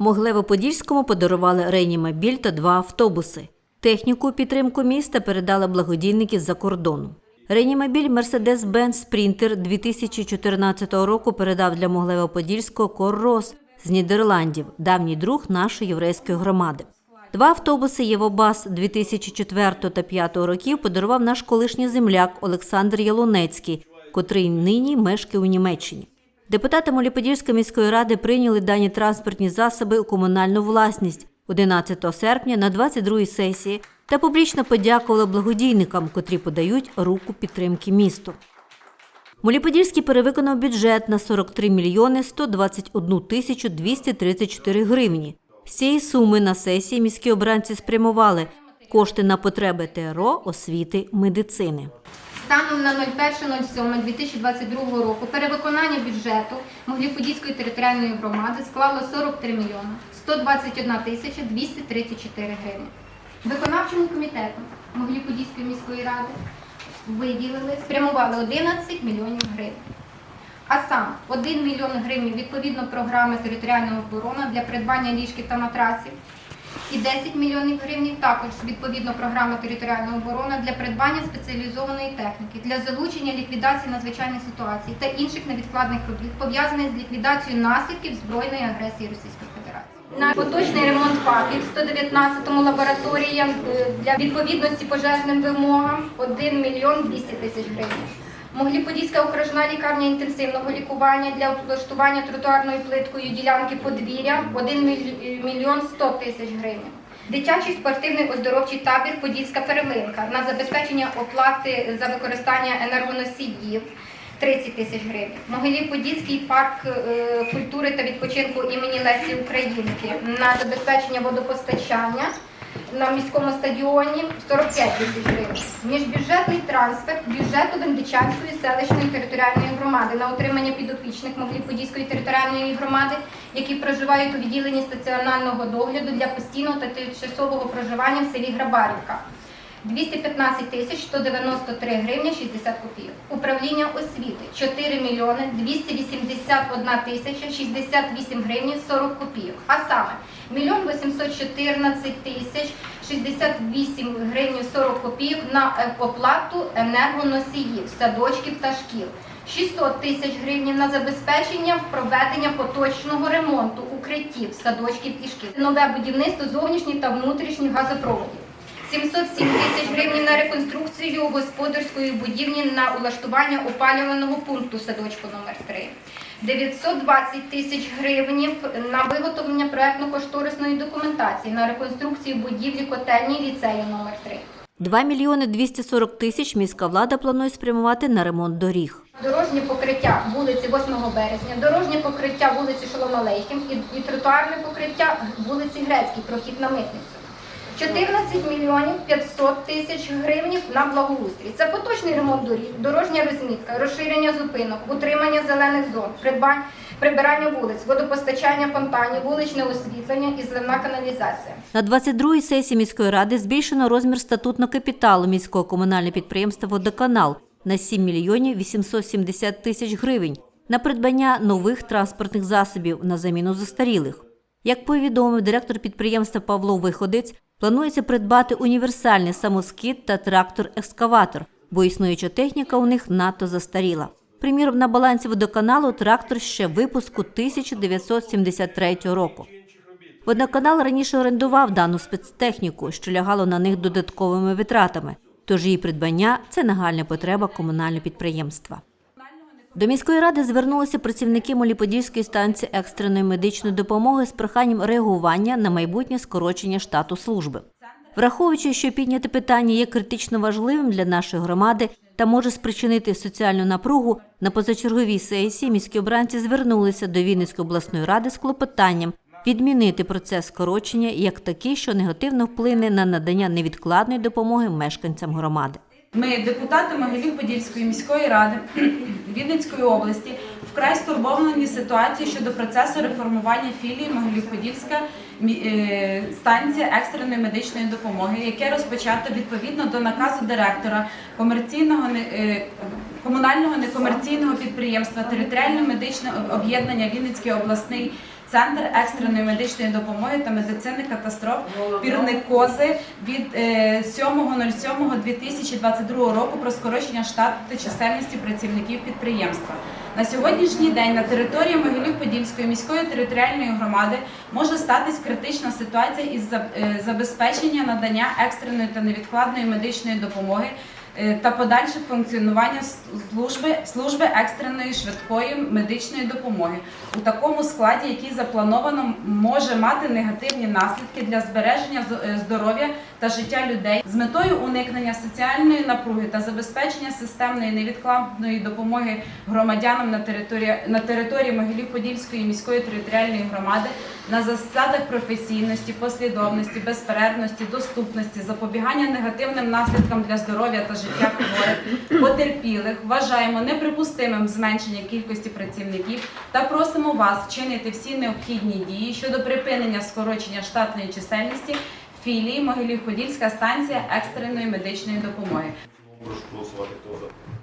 Моглево-Подільському подарували реанімобіль та два автобуси. Техніку підтримку міста передали благодійники з-за кордону. Реанімобіль Mercedes-Benz Sprinter 2014 року передав для Моглево-Подільського Коррос з Нідерландів, давній друг нашої єврейської громади. Два автобуси Євобас 2004 та 2005 років подарував наш колишній земляк Олександр Ялонецький, котрий нині мешкає у Німеччині. Депутати Моліподільської міської ради прийняли дані транспортні засоби у комунальну власність 11 серпня на 22-й сесії та публічно подякували благодійникам, котрі подають руку підтримки місту. Моліподільський перевиконав бюджет на 43 мільйони 121 тисячу 234 гривні. З цієї суми на сесії міські обранці спрямували кошти на потреби ТРО, освіти, медицини. Станом на 01.07.2022 року перевиконання бюджету Могліподільської територіальної громади склало 43 мільйони 121 тисяча 234 гривні. Виконавчому комітету Могліподільської міської ради виділили, спрямували 11 мільйонів гривень. А саме 1 мільйон гривень відповідно програми територіальна оборона для придбання ліжків та матраців і 10 мільйонів гривень також відповідно програми територіальна оборона для придбання спеціалізованої техніки для залучення ліквідації надзвичайних ситуацій та інших невідкладних робіт пов'язаних з ліквідацією наслідків збройної агресії Російської Федерації. На поточний ремонт ФАПів 119 лабораторіям е, для відповідності пожежним вимогам 1 мільйон 200 тисяч гривень. Могліподільська окружна лікарня інтенсивного лікування для облаштування тротуарною плиткою ділянки подвір'я 1 мільйон 100 тисяч гривень. Дитячий спортивний оздоровчий табір Подільська перлинка на забезпечення оплати за використання енергоносіїв 30 тисяч гривень. Могилів-Подільський парк е, культури та відпочинку імені Лесі Українки на забезпечення водопостачання на міському стадіоні 45 тисяч гривень. Міжбюджетний трансфер бюджету Бендичанської селищної територіальної громади на отримання підопічних Моглів-Подільської територіальної громади, які проживають у відділенні стаціонарного догляду для постійного та тимчасового проживання в селі Грабарівка. 215 тисяч 193 гривня 60 копійок. Управління освіти 4 мільйони 281 тисяча 68 гривень 40 копійок. А саме 1 814 тисяч 68 гривень 40 копійок на е, оплату енергоносіїв, садочків та шкіл. 600 тисяч гривень на забезпечення проведення поточного ремонту укриттів, садочків і шкіл. Нове будівництво зовнішніх та внутрішніх газопроводів. 707 тисяч гривень на реконструкцію господарської будівлі на улаштування опалюваного пункту садочку номер 3 920 тисяч гривень на виготовлення проектно-кошторисної документації на реконструкцію будівлі котельні ліцею номер 3 2 мільйони 240 тисяч міська влада планує спрямувати на ремонт доріг. Дорожнє покриття вулиці 8 березня, дорожнє покриття вулиці Шоломалейхім і, і тротуарне покриття вулиці Грецькій, прохід на митницю. 14 мільйонів 500 тисяч гривень на благоустрій. Це поточний ремонт доріг, дорожня розмітка, розширення зупинок, утримання зелених зон, придбань, прибирання вулиць, водопостачання фонтанів, вуличне освітлення і зливна каналізація. На 22-й сесії міської ради збільшено розмір статутного капіталу міського комунального підприємства «Водоканал» на 7 мільйонів 870 тисяч гривень на придбання нових транспортних засобів на заміну застарілих. Як повідомив директор підприємства Павло Виходець, планується придбати універсальний самоскид та трактор-екскаватор, бо існуюча техніка у них надто застаріла. Приміром, на балансі водоканалу трактор ще випуску 1973 року. Водоканал раніше орендував дану спецтехніку, що лягало на них додатковими витратами, тож її придбання це нагальна потреба комунального підприємства. До міської ради звернулися працівники Моліподільської станції екстреної медичної допомоги з проханням реагування на майбутнє скорочення штату служби. Враховуючи, що підняте питання є критично важливим для нашої громади та може спричинити соціальну напругу, на позачерговій сесії міські обранці звернулися до Вінницької обласної ради з клопотанням відмінити процес скорочення як такий, що негативно вплине на надання невідкладної допомоги мешканцям громади. Ми, депутати Могилів-Подільської міської ради Вінницької області, вкрай стурбовані ситуації щодо процесу реформування філії Могилів-Подільська е, станція екстреної медичної допомоги, яке розпочато відповідно до наказу директора комерційного е, комунального некомерційного підприємства територіальне медичне об'єднання Вінницький обласний Центр екстреної медичної допомоги та медицини катастроф пірникози від е, 7.07.2022 року про скорочення штату та чисельності працівників підприємства. На сьогоднішній день на території Могилів-Подільської міської територіальної громади може статись критична ситуація із е, забезпечення надання екстреної та невідкладної медичної допомоги е, та подальше функціонування служби, служби екстреної швидкої медичної допомоги. У такому складі, який заплановано може мати негативні наслідки для збереження е, здоров'я та життя людей з метою уникнення соціальної напруги та забезпечення системної невідкладної допомоги громадянам на території на території Могилів-Подільської міської територіальної громади на засадах професійності, послідовності, безперервності, доступності, запобігання негативним наслідкам для здоров'я та життя хворих, потерпілих. Вважаємо неприпустимим зменшення кількості працівників та просимо вас вчинити всі необхідні дії щодо припинення скорочення штатної чисельності філії Могилів-Подільська станція екстреної медичної допомоги. Прошу голосувати хто за.